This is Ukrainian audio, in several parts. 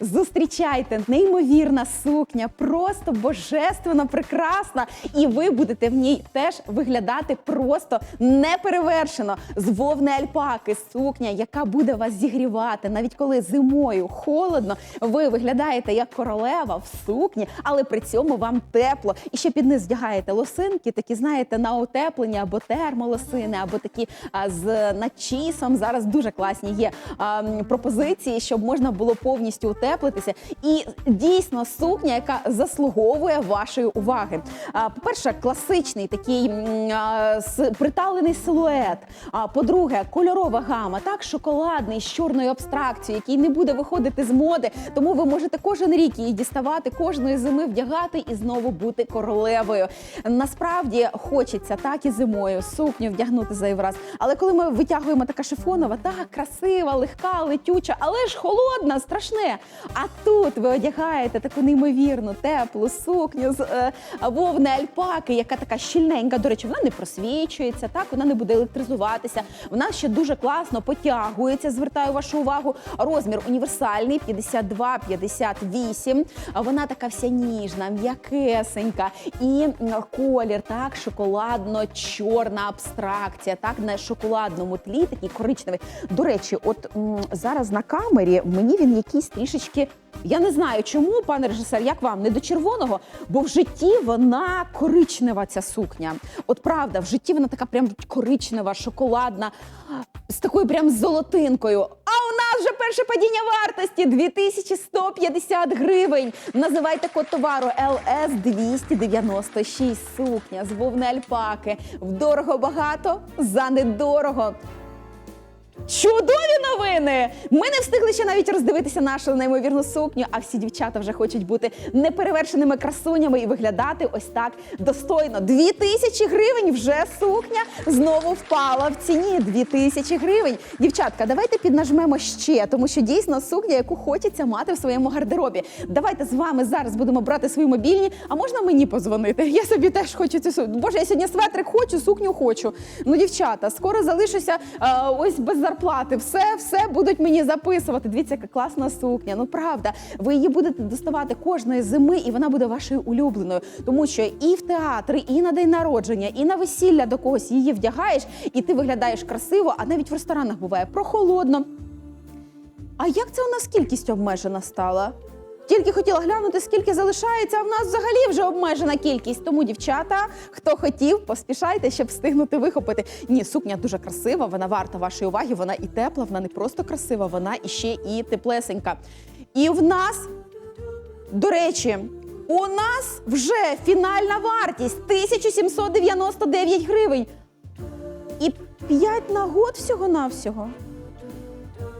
Зустрічайте, неймовірна сукня, просто божественно прекрасна. І ви будете в ній теж виглядати просто неперевершено. З вовни альпаки, сукня, яка буде вас зігрівати, навіть коли зимою холодно, ви виглядаєте як королева в сукні, але при цьому вам тепло. І ще під низ вдягаєте лосинки, такі знаєте, на утеплення або термолосини, або такі а, з начісом. Зараз дуже класні є а, пропозиції, щоб можна було повністю утеплитися. І дійсно сукня, яка заслуговує вашої уваги. По-перше, класичний такий приталений силует. А по-друге, кольорова гама, так шоколадний з чорною абстракцією, який не буде виходити з моди. Тому ви можете кожен рік її діставати, кожної зими вдягати і знову бути королевою. Насправді хочеться так і зимою сукню вдягнути зайвий раз. Але коли ми витягуємо така шифонова, так красива, легка, летюча, але ж холодна, страшне. А тут ви одягаєте таку неймовірну, теплу сукню з е, вовни альпаки, яка така щільненька. До речі, вона не просвічується, так вона не буде електризуватися. Вона ще дуже класно потягується. Звертаю вашу увагу. Розмір універсальний 52-58. А Вона така вся ніжна, м'якесенька. І колір, так, шоколадно-чорна абстракція, так, на шоколадному тлі, такий коричневий. До речі, от м, зараз на камері мені він якийсь трішечки. Я не знаю, чому, пане режисер, як вам не до червоного, бо в житті вона коричнева, ця сукня. От правда, в житті вона така прям коричнева, шоколадна, з такою прям золотинкою. А у нас вже перше падіння вартості 2150 гривень. Називайте код товару ЛС 296 сукня з вовни альпаки. Вдорого багато за недорого. Чудові новини! Ми не встигли ще навіть роздивитися нашу неймовірну сукню, а всі дівчата вже хочуть бути неперевершеними красунями і виглядати ось так достойно. Дві тисячі гривень вже сукня знову впала в ціні. Дві тисячі гривень. Дівчатка, давайте піднажмемо ще, тому що дійсно сукня, яку хочеться мати в своєму гардеробі. Давайте з вами зараз будемо брати свої мобільні. А можна мені позвонити? Я собі теж хочу цю сукню. Боже, я сьогодні светрик хочу, сукню хочу. Ну, дівчата, скоро залишуся е, ось без зарплати. Все, все будуть мені записувати. Дивіться, яка класна сукня. Ну правда, ви її будете доставати кожної зими, і вона буде вашою улюбленою. Тому що і в театри, і на день народження, і на весілля до когось її вдягаєш, і ти виглядаєш красиво, а навіть в ресторанах буває прохолодно. А як це у нас кількість обмежена стала? Тільки хотіла глянути, скільки залишається, а в нас взагалі вже обмежена кількість. Тому, дівчата, хто хотів, поспішайте, щоб встигнути вихопити. Ні, сукня дуже красива, вона варта вашої уваги. Вона і тепла, вона не просто красива, вона і ще і теплесенька. І в нас, до речі, у нас вже фінальна вартість 1799 гривень. І 5 нагод всього-навсього.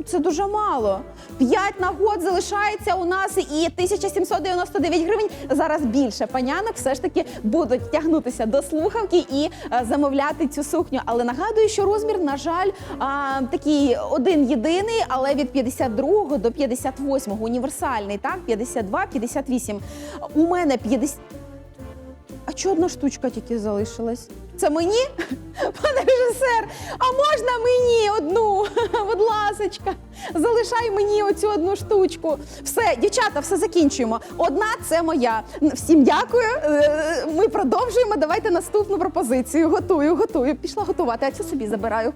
Це дуже мало. П'ять нагод залишається у нас і 1799 гривень. Зараз більше панянок все ж таки будуть тягнутися до слухавки і е, замовляти цю сукню. Але нагадую, що розмір, на жаль, а, такий один єдиний, але від 52 до 58 універсальний. Так, 52, 58. У мене 50... А чого одна штучка тільки залишилась? Це мені? Пане режисер, а можна мені одну? Будь ласочка, залишай мені оцю одну штучку. Все, дівчата, все закінчуємо. Одна це моя. Всім дякую. Е, Ми продовжуємо. Давайте наступну пропозицію. Готую, готую. Пішла готувати, а цю собі забираю.